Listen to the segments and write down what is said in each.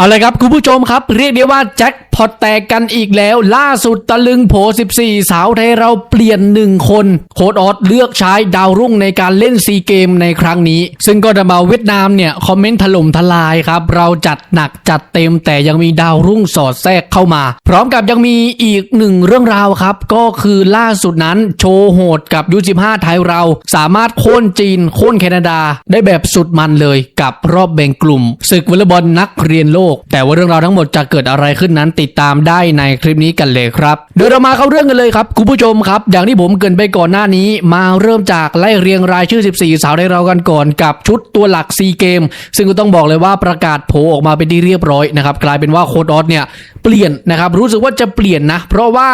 เอาเลยครับคุณผู้ชมครับเรียกได้ว่าแจ็คพอตแตกกันอีกแล้ว ล่าสุดตะลึงโผ 14 สาวไทยเราเปลี่ยนหนึ่งคน โค้ดออสเลือกใช้ดาวรุ่งในการเล่นซีเกมในครั้งนี้ ซึ่งก็จะมาเวียดนามเนี่ย คอมเมนต์ถล่มทลายครับ เราจัดหนักจัดเต็มแต่ยังมีดาวรุ่งสอดแทรกเข้ามา พร้อมกับยังมีอีกหนึ่งเรื่องราวครับ ก็คือล่าสุดนั้นโชว์โหดกับยู15ไทยเรา สามารถโค่นจีนโค่นแคนาดา ได้แบบสุดมันเลยกับรอบแบ่งกลุ่มศึกวอลเลย์บอลนักเรียนโลก แต่ว่าเรื่องราวทั้งหมดจะเกิดอะไรขึ้นนั้นติดตามได้ในคลิปนี้กันเลยครับเดี๋ยวเรามาเข้าเรื่องกันเลยครับคุณผู้ชมครับ อย่างที่ผมเกรินไปก่อนหน้านี้ มาเริ่มจากไล่เรียงรายชื่อ 14 สาวในเรากันก่อนกับชุดตัวหลักซีเกมซึ่งก็ต้องบอกเลยว่าประกาศโผออกมาเป็นที่เรียบร้อยนะครับกลายเป็นว่าโค้ดออสเนี่ยเปลี่ยนนะครับรู้สึกว่าจะเปลี่ยนนะ เพราะว่า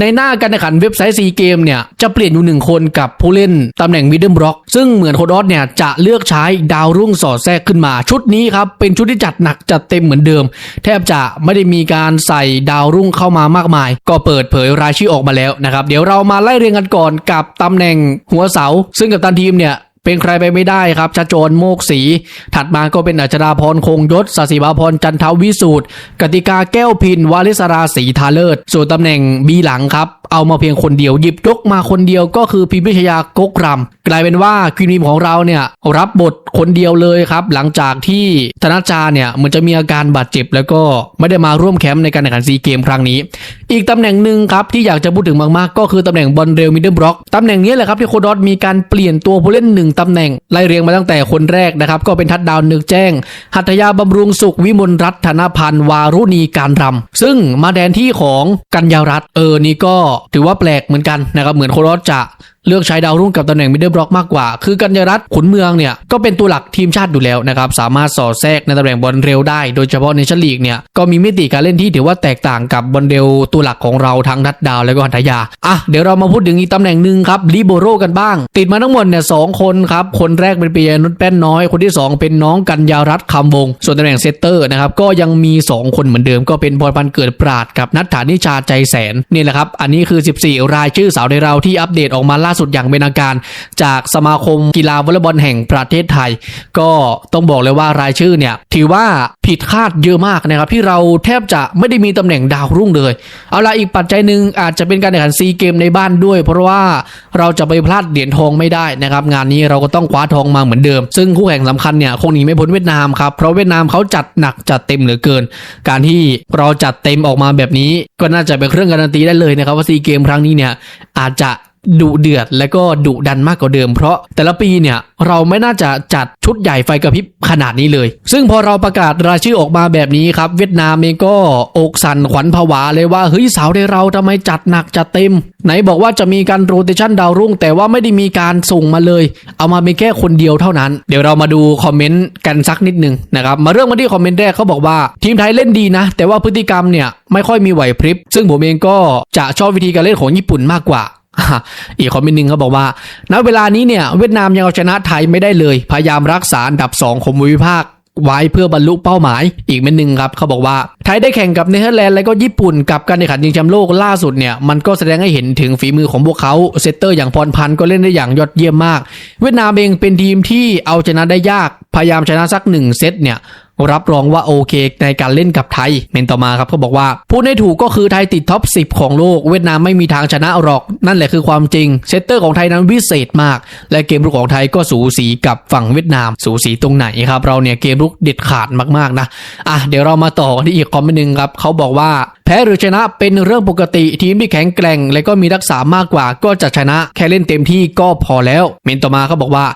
ในหน้าการแข่งขันเว็บไซต์ซีเกมเนี่ยจะเปลี่ยนอยู่หนึ่งคนกับผู้เล่นตำแหน่งมิดเดิลบล็อกซึ่งเหมือนโคดอสเนี่ยจะเลือกใช้ดาวรุ่งสอดแทรกขึ้นมา ชุดนี้ครับเป็นชุดที่จัดหนักจัดเต็มเหมือนเดิม แทบจะไม่ได้มีการการใส่ดาวรุ่งเข้ามามากมาย ก็เปิดเผยรายชื่อออกมาแล้วนะครับ เดี๋ยวเรามาไล่เรียงกันก่อนกับตำแหน่งหัวเสา ซึ่งกับตันทีมเนี่ย เป็นใครไปไม่ได้ครับชาโจรโมกศีถัดมาก็เป็นอัจราพรคงยศสศิบาพรจันทวิสูตรกติกาแก้วพินวาลิสราศรีทาเลิศส่วนตำแหน่งบีหลังครับเอามาเพียงคนเดียวหยิบยกมาคนเดียวก็คือพิมพิชยากกรำกลายเป็นว่าควีนีมของเราเนี่ยรับบทคนเดียวเลยครับ หลังจากที่ธนจาเนี่ยเหมือนจะมีอาการบาดเจ็บ แล้วก็ไม่ได้มาร่วมแคมป์ในการแข่งขันซีเกมครั้งนี้ อีกตำแหน่งหนึ่งครับที่อยากจะพูดถึงมากๆ ก็คือตำแหน่งบอลเรลมิดเดิลบล็อกตำแหน่งนี้แหละครับที่โคดอสมีการเปลี่ยนตัวผู้เล่นหนึ่งตำแหน่งไล่เรียงมาตั้งแต่คนแรกนะครับ ก็เป็นทัดดาวนึกแจ้ง หัตยาบำรุงสุขวิมลรัตน์ธนพันธ์วารุณีการรำซึ่งมาแดนที่ของกัญญารัตน์เออนี่ก็ถือว่าแปลกเหมือนกันนะครับเหมือนโครอสจะ เลือกใช้ดาวรุ่งกับตำแหน่งมิดเดิลบล็อกมากกว่า คือกัญญารัตน์ขุนเมืองเนี่ยก็เป็นตัวหลักทีมชาติอยู่แล้วนะครับ สามารถสอดแทรกในตำแหน่งบอลเร็วได้ โดยเฉพาะในชั้นลีกเนี่ยก็มีมิติการเล่นที่ถือว่าแตกต่างกับบอลเร็วตัวหลักของเราทั้งนัดดาวแล้วก็หันทยา อะ เดี๋ยวเรามาพูดถึงอีกตำแหน่งหนึ่งครับลิโบโรกันบ้าง ติดมาทั้งหมดเนี่ยสองคนครับ คนแรกเป็นปียนุชแป้นน้อย คนที่สองเป็นน้องกัญญารัตน์คำวง ส่วนตำแหน่งเซตเตอร์นะครับก็ยังมีสองคนเหมือนเดิม ก็เป็นพรพันธ์เกิดปราดกับนัทฐานิชาใจแสนนี่แหละครับอันนี้คือ 14 รายชื่อสาวในเราที่อัปเดตออกมาล่าสุดอย่างเป็นทางการ จากสมาคมกีฬาวอลเลย์บอลแห่งประเทศไทย ก็ต้องบอกเลยว่ารายชื่อเนี่ยถือว่าผิดคาดเยอะมากนะครับที่เราแทบจะไม่ได้มีตำแหน่งดาวรุ่งเลย เอาละอีกปัจจัยหนึ่งอาจจะเป็นการแข่งขันซีเกมในบ้านด้วย เพราะว่าเราจะไปพลาดเหรียญทองไม่ได้นะครับงานนี้เราก็ต้องคว้าทองมาเหมือนเดิม ซึ่งคู่แข่งสำคัญเนี่ยคงหนีไม่พ้นเวียดนามครับเพราะเวียดนามเขาจัดหนักจัดเต็มเหลือเกิน การที่เราจัดเต็มออกมาแบบนี้ ก็น่าจะเป็นเครื่องการันตีได้เลยนะครับว่าซีเกมครั้งนี้เนี่ยอาจจะ ดุเดือดและก็ดุดันมากกว่าเดิม เพราะแต่ละปีเนี่ยเราไม่น่าจะจัดชุดใหญ่ไฟกระพริบขนาดนี้เลย ซึ่งพอเราประกาศรายชื่อออกมาแบบนี้ครับ เวียดนามเองก็อกสั่นขวัญผวาเลยว่าเฮ้ยสาวในเราทำไมจัดหนักจัดเต็ม ไหนบอกว่าจะมีการโรเตชันดาวรุ่ง แต่ว่าไม่ได้มีการส่งมาเลย เอามาเป็นแค่คนเดียวเท่านั้น เดี๋ยวเรามาดูคอมเมนต์กันสักนิดนึงนะครับมาเริ่มกันที่คอมเมนต์แรกเขาบอกว่าทีมไทยเล่นดีนะ แต่ว่าพฤติกรรมเนี่ยไม่ค่อยมีไหวพริบ ซึ่งผมเองก็จะชอบวิธีการเล่นของญี่ปุ่นมากกว่า อีกคอมเมนต์หนึ่งเขาบอกว่า ณ เวลานี้เนี่ยเวียดนามยังเอาชนะไทยไม่ได้เลย พยายามรักษาอันดับ 2 ของภูมิภาคไว้เพื่อบรรลุเป้าหมายอีกเม็ดหนึ่งครับเขาบอกว่า ไทยได้แข่งกับเนเธอร์แลนด์และก็ญี่ปุ่นกับการแข่งขันชิงแชมป์โลกล่าสุดเนี่ยมันก็แสดงให้เห็นถึงฝีมือของพวกเขาเซตเตอร์อย่างพรพันธ์ก็เล่นได้อย่างยอดเยี่ยมมาก เวียดนามเองเป็นทีมที่เอาชนะได้ยาก พยายามชนะสักหนึ่งเซตเนี่ย รับรองว่าโอเคในการเล่นกับไทย เมนต่อมาครับเขาบอกว่าพูดให้ถูกก็คือไทยติดท็อป 10 ของโลก เวียดนามไม่มีทางชนะหรอก นั่นแหละคือความจริง เซตเตอร์ของไทยนั้นวิเศษมาก และเกมรุกของไทยก็สูสีกับฝั่งเวียดนาม สูสีตรงไหนครับ เราเนี่ยเกมรุกเด็ดขาดมากๆนะอะเดี๋ยวเรามาต่อกันที่อีกคอมเมนต์หนึ่งครับเขาบอกว่า แพ้หรือชนะเป็นเรื่องปกติทีมที่แข็งแกร่ง และก็มีรักษามากกว่าก็จะชนะแค่เล่นเต็มที่ก็พอแล้ว เมนต่อมาเขาบอกว่า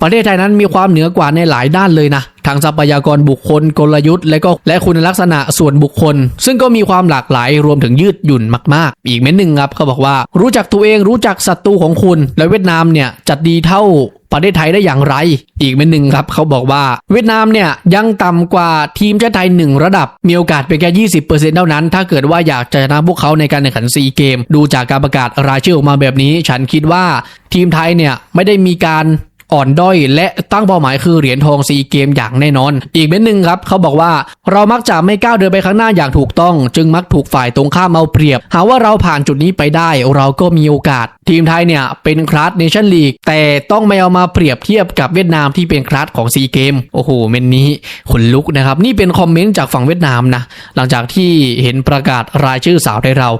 ประเทศไทยนั้นมีความเหนือกว่าในหลายด้านเลยนะทั้งทรัพยากรบุคคลกลยุทธ์ และก็และคุณลักษณะส่วนบุคคล ซึ่งก็มีความหลากหลายรวมถึงยืดหยุ่นมาก ๆ อีกเม้นหนึ่งครับเขาบอกว่า รู้จักตัวเองรู้จักศัตรูของคุณ และเวียดนามเนี่ยจัดดีเท่า ประเทศไทยได้อย่างไร อีกเม็นหนึ่งครับเขาบอกว่า เวียดนามเนี่ยยังต่ำกว่าทีมชาติไทยหนึ่งระดับ มีโอกาสเป็นแค่ยี่สิบเปอร์เซ็นต์เท่านั้น ถ้าเกิดว่าอยากจะชนะพวกเขาในการแข่งขันซีเกม ดูจากการประกาศรายชื่อออกมาแบบนี้ ฉันคิดว่าทีมไทยเนี่ยไม่ได้มีการ อ่อนด้อย และตั้งเป้าหมายคือเหรียญทองซีเกมอย่างแน่นอน อีกเม็ดหนึ่งครับเขาบอกว่าเรามักจะไม่ก้าวเดินไปข้างหน้าอย่างถูกต้อง จึงมักถูกฝ่ายตรงข้ามเอาเปรียบ หาว่าเราผ่านจุดนี้ไปได้ เราก็มีโอกาส ทีมไทยเนี่ยเป็นคลาสเนชั่นลีกแต่ต้องไม่เอามาเปรียบเทียบกับเวียดนามที่เป็นคลาสของซีเกมโอ้โหเมนนี้ขนลุกนะครับนี่เป็นคอมเมนต์จากฝั่งเวียดนามนะหลังจากที่เห็นประกาศรายชื่อสาวไทยเรา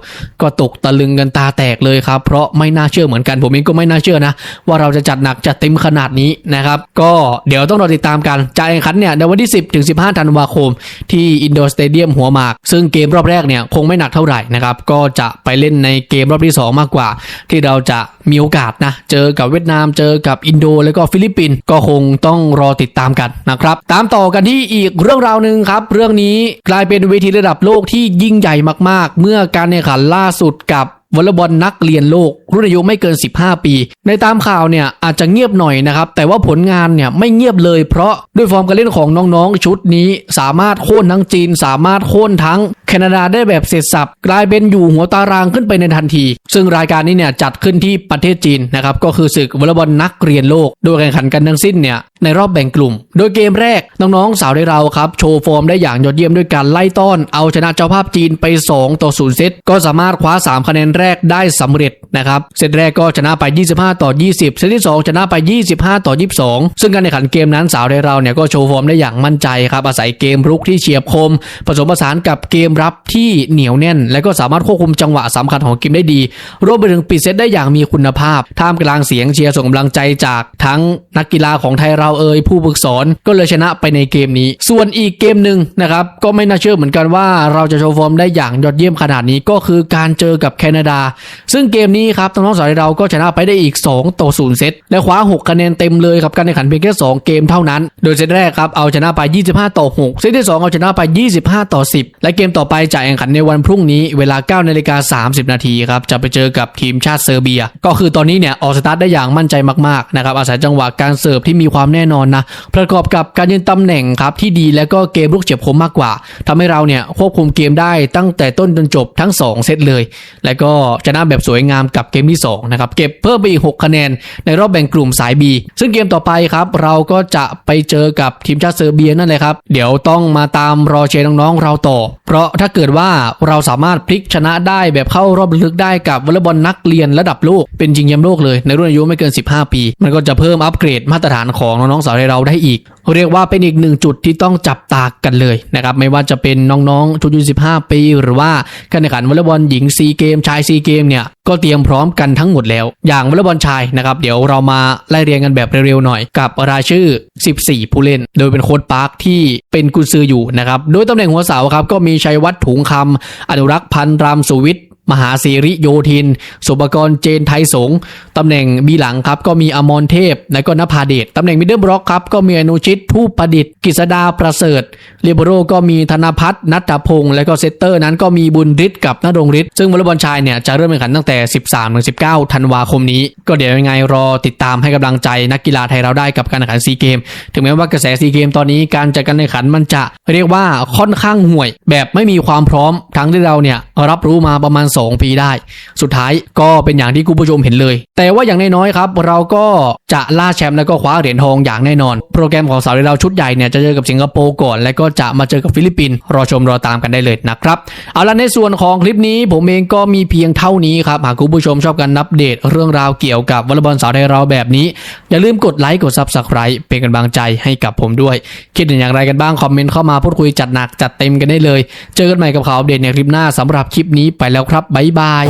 ก็ตกตะลึงกันตาแตกเลยครับเพราะไม่น่าเชื่อเหมือนกันผมเองก็ไม่น่าเชื่อนะว่าเราจะจัดหนักจัดเต็มขนาดนี้นะครับก็เดี๋ยวต้องรอติดตามกันจะแข่งขันเนี่ยในวันที่ 10ถึง15ธันวาคม ที่อินโดสเตเดียมหัวหมาก ซึ่งเกมรอบแรกเนี่ยคงไม่หนักเท่าไหร่นะครับก็จะไปเล่นในเกมรอบที่ 2 มากกว่า ที่เราจะมีโอกาสนะเจอกับเวียดนามเจอกับอินโด แล้วก็ฟิลิปปินส์ก็คงต้องรอติดตามกันนะครับตามต่อกันที่อีกเรื่องราวหนึ่งครับเรื่องนี้กลายเป็นเวทีระดับโลกที่ยิ่งใหญ่มาก ๆ เมื่อการแข่งขันล่าสุดกับ วอลเลย์บอลนักเรียนโลก รุ่นอายุไม่เกิน 15 ปี ในตามข่าวเนี่ยอาจจะเงียบหน่อยนะครับ แต่ว่าผลงานเนี่ยไม่เงียบเลย เพราะด้วยฟอร์มการเล่นของน้องๆ ชุดนี้สามารถโค่นทั้งจีน สามารถโค่นทั้งแคนาดาได้แบบเสร็จสับ กลายเป็นอยู่หัวตารางขึ้นไปในทันที ซึ่งรายการนี้เนี่ยจัดขึ้นที่ประเทศจีนนะครับก็คือศึกวอลเลย์บอลนักเรียนโลก โดยแข่งขันกันทั้งสิ้นเนี่ยในรอบแบ่งกลุ่ม โดยเกมแรกน้องๆสาวได้เราครับโชว์ฟอร์มได้อย่างยอดเยี่ยมด้วยการไล่ต้อน เอาชนะเจ้าภาพจีนไป 2 ต่อ 0 เซตก็สามารถคว้า 3 คะแนนแรกได้สำเร็จนะครับเซตแรกก็ชนะไป 25 ต่อ 20 เซตที่ 2 ชนะไป 25 ต่อ 22 ซึ่งการแข่งขันเกมนั้นสาวได้เราเนี่ยก็โชว์ฟอร์มได้อย่างมั่นใจครับอาศัยเกมรุกที่เฉียบคม ผสมผสานกับเกมรับที่เหนียวแน่น และก็สามารถควบคุมจังหวะสำคัญของเกมได้ดี รวมไปถึงปิดเซตได้อย่างมีคุณภาพ ท่ามกลางเสียงเชียร์ส่งกำลังใจจากทั้งนักกีฬาของไทยเราเอ่ยผู้ฝึกสอนก็เลยชนะไปในเกมนี้ ส่วนอีกเกมหนึ่งนะครับก็ไม่น่าเชื่อเหมือนกันว่าเราจะโชว์ฟอร์มได้อย่างยอดเยี่ยมขนาดนี้ก็คือการเจอกับแคนาดาซึ่งเกมนี้ครับน้องๆสาวเราก็ชนะไปได้อีก 2 ต่อ 0 เซต และคว้า 6 คะแนนเต็มเลยครับการแข่งขันเพียงแค่ 2 เกมเท่านั้น โดยเซตแรกครับเอาชนะไป 25 ต่อ 6 เซตที่ 2 เอาชนะไป 25 ต่อ 10 และเกมต่อไปจะแข่งขันในวันพรุ่งนี้เวลา9นาฬิกา30 นาทีครับจะไปเจอกับทีมชาติเซอร์เบีย ก็คือตอนนี้เนี่ยออกสตาร์ทได้อย่างมั่นใจมากๆนะครับอาศัยจังหวะการเสิร์ฟที่มีความแน่นอนนะประกอบกับการยืนตำแหน่งครับที่ดีแล้วก็เกมลุกเฉียบคมมากกว่าทำให้เราเนี่ยควบคุมเกมได้ตั้งแต่ต้นจนจบทั้ง 2 เซตเลย แล้วก็ชนะแบบสวยงามกับเกมที่2นะครับเก็บเพิ่มไปอีก 6 คะแนนในรอบแบ่งกลุ่มสาย B ซึ่งเกมต่อไปครับเราก็จะไปเจอกับทีมชาติเซอร์เบียนั่นเลยครับ เดี๋ยวต้องมาตามรอเชียร์น้องๆเราต่อ เพราะถ้าเกิดว่าเราสามารถพลิกชนะได้แบบเข้ารอบลึกได้กับวอลเลย์บอลนักเรียนระดับโลกเป็นจริงแชมโลกเลยในรุ่นอายุไม่เกิน 15 ปี มันก็จะเพิ่มอัปเกรดมาตรฐานของน้องๆสาวไทยเราได้อีก เรียกว่าเป็นอีกหนึ่งจุดที่ต้องจับตากันเลยนะครับไม่ว่าจะเป็นน้องๆชุดยู15 ปี หรือว่าการแข่งขันวอลเลย์บอลหญิงซีเกมชายซีเกมเนี่ยก็เตรียมพร้อมกันทั้งหมดแล้ว อย่างวอลเลย์บอลชายนะครับ เดี๋ยวเรามาไล่เรียงกันแบบเร็วๆหน่อยกับรายชื่อ 14 ผู้เล่น โดยเป็นโค้ดปาร์คที่เป็นกุญซืออยู่นะครับ โดยตำแหน่งหัวเสาครับก็มีชัยวัฒน์ถุงคำอนุรักษ์พันธ์รามสุวิทย์ มหาศิริโยธิน สุปกรณ์เจนไทยสงฆ์ตำแหน่งบีหลังครับก็มีอมรเทพ และก็นภาเดชตำแหน่งมิดเดิลบล็อกครับก็มีอนุชิตผู้ประดิษฐ์กฤษดาประเสริฐเรียบโรก็มีธนพัฒน์นัทพงศ์และก็เซตเตอร์นั้นก็มีบุญฤทธิ์กับนรงฤทธิ์ซึ่งวอลเลย์บอลชายเนี่ยจะเริ่มแข่งขันตั้งแต่ 13-19 ธันวาคมนี้ ก็เดี๋ยวยังไงรอติดตามให้กำลังใจนักกีฬาไทยเราได้กับการแข่งขันซีเกมถึงแม้ว่ากระแสซีเกมตอนนี้การจัดการแข่งขันมันจะเรียกว่าค่อนข้างห่วย แบบไม่มีความพร้อมทั้งที่เราเนี่ยรับรู้มาประมาณ2 ปีได้ สุดท้ายก็เป็นอย่างที่คุณผู้ชมเห็นเลย แต่ว่าอย่างน้อยๆครับเราก็จะล่าแชมป์แล้วก็คว้าเหรียญทองอย่างแน่นอน โปรแกรมของสาวเราชุดใหญ่เนี่ยจะเจอกับสิงคโปร์ก่อน แล้วก็จะมาเจอกับฟิลิปปินส์รอชมรอตามกันได้เลยนะครับเอาละในส่วนของคลิปนี้ผมเองก็มีเพียงเท่านี้ครับหากคุณผู้ชมชอบการอัปเดตเรื่องราวเกี่ยวกับวอลเลย์บอลสาวไทยเราแบบนี้ อย่าลืมกดไลค์กด Subscribe เป็นกำลังใจให้กับผมด้วย คิดเห็นอย่างไรกันบ้าง คอมเมนต์เข้ามาพูดคุยจัดหนักจัดเต็มกันได้เลย เจอกันใหม่กับข่าวอัปเดตในคลิปหน้าสำหรับคลิปนี้ไปแล้วครับบ๊ายบาย